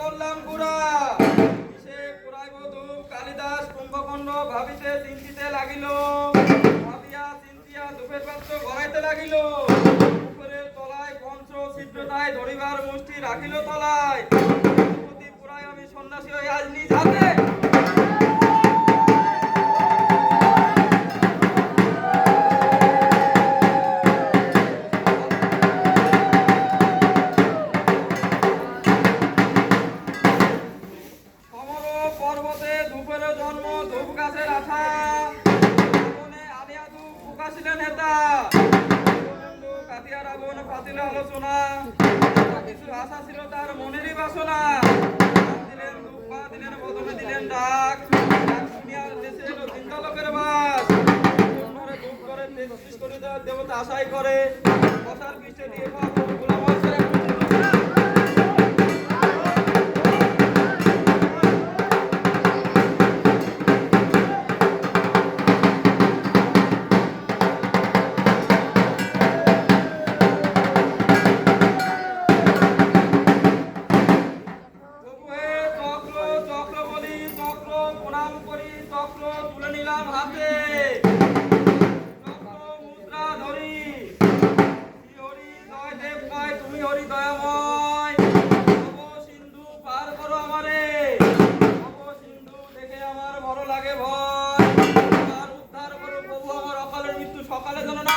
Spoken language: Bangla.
করলাম পুরা সে পুরাইব ধূপ, কালিদাস কুম্ভকর্ণ ভাবিতে চিন্তিতে লাগিল। ভাবিয়া চিন্তিয়া ধূপের পাত্র গড়াইতে লাগিল। উপরে তলায় পঞ্চ ছিদ্রতায় ধরিবার মুষ্টি রাখিল তলায়। পুরাই আমি সন্ন্যাসী হয়ে আজ নিজ ধূপের জন্ম, ধূপ গাছের মনে আলিয়া ধূপ প্রকাশিলেন হেতা বন্ধু কাতিয়া রাবণ পাতিল আলোচনা। কিছু আশা ছিল তার মনেরই বাসনা। দিলেন ধূপ পা দিলেন বদনে দিলেন ডাক। ডাক শুনিয়া দেশে এলো লোকের বাস। ধূপ করে দেবতা আশাই করে। কথার পৃষ্ঠে দিয়ে করি চক্র তুলে নিলাম হাতে। চক্র মুদ্রা ধরি। হরি জয় দেব নয় তুমি হরি দয়াময়। সিন্ধু পার করো আমারে। সিন্ধু দেখে আমার ভালো লাগে ভয়। আর উদ্ধার করো প্রভু, আমার অকালের মৃত্যু সকালে যেন না